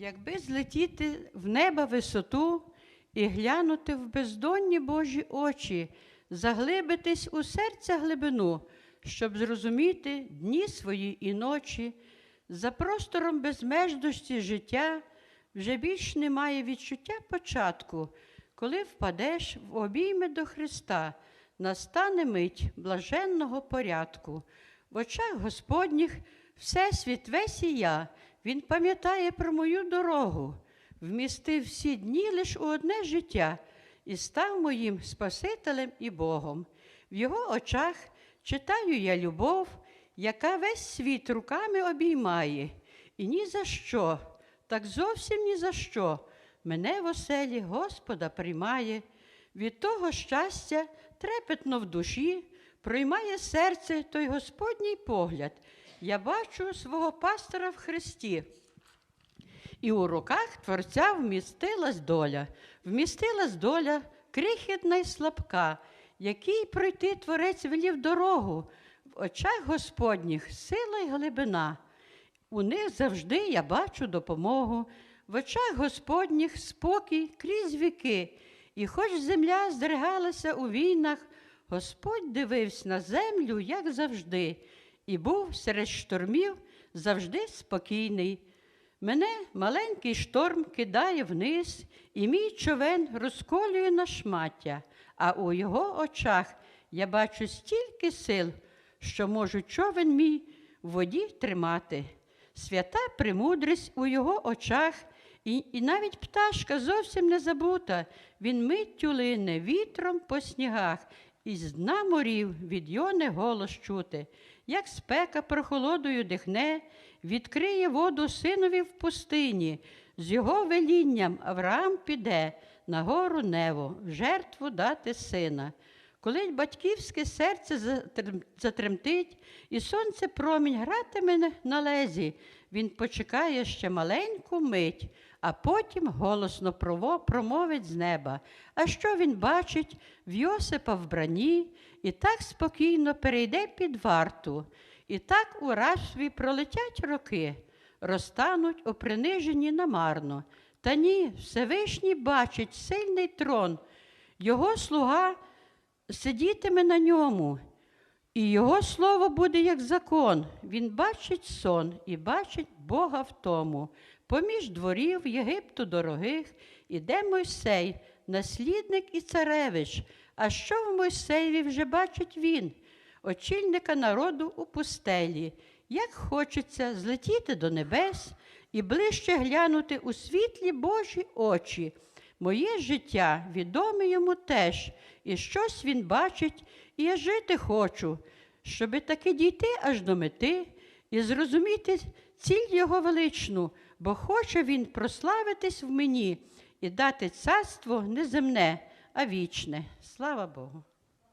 Якби злетіти в неба висоту і глянути в бездонні Божі очі, заглибитись у серця глибину, щоб зрозуміти дні свої і ночі, за простором безмежності життя вже більш немає відчуття початку, коли впадеш в обійми до Христа, настане мить блаженного порядку. В очах Господніх Всесвіт весь і я, Він пам'ятає про мою дорогу, вмістив всі дні лиш у одне життя і став моїм Спасителем і Богом. В його очах читаю я любов, яка весь світ руками обіймає, і ні за що, так зовсім ні за що мене в оселі Господа приймає. Від того щастя трепетно в душі, проймає серце той Господній погляд. Я бачу свого пастора в Христі. І у руках Творця вмістилась доля, вмістилась доля крихітна й слабка, який пройти Творець велів дорогу, в очах Господніх сила й глибина. У них завжди я бачу допомогу, в очах Господніх спокій крізь віки, і хоч земля здригалася у війнах, Господь дивився на землю, як завжди, і був серед штормів завжди спокійний. Мене маленький шторм кидає вниз, і мій човен розколює на шмаття, а у його очах я бачу стільки сил, що можу човен мій в воді тримати. Свята премудрість у його очах, і, і навіть пташка зовсім не забута. Він миттю лине вітром по снігах, і з дна морів від йони голос чути, як спека прохолодою дихне, відкриє воду синові в пустині, з його велінням Авраам піде на гору Нево, в жертву дати сина. Коли батьківське серце затремтить, і сонце промінь гратиме на лезі, він почекає ще маленьку мить, а потім голосно промовить з неба. А що він бачить в Йосипа вбранні, і так спокійно перейде під варту, і так у рабстві пролетять роки, розтануть у приниженні намарно. Та ні, Всевишній бачить сильний трон, його слуга сидітиме на ньому, і його слово буде як закон. Він бачить сон і бачить Бога в тому. Поміж дворів Єгипту дорогих іде Мойсей, наслідник і царевич. А що в Мойсеєві вже бачить він, очільника народу у пустелі, як хочеться злетіти до небес і ближче глянути у світлі Божі очі. Моє життя відоме йому теж, і щось він бачить, і я жити хочу, щоби таки дійти аж до мети і зрозуміти ціль його величну, бо хоче він прославитись в мені і дати царство не земне, а вічне. Слава Богу.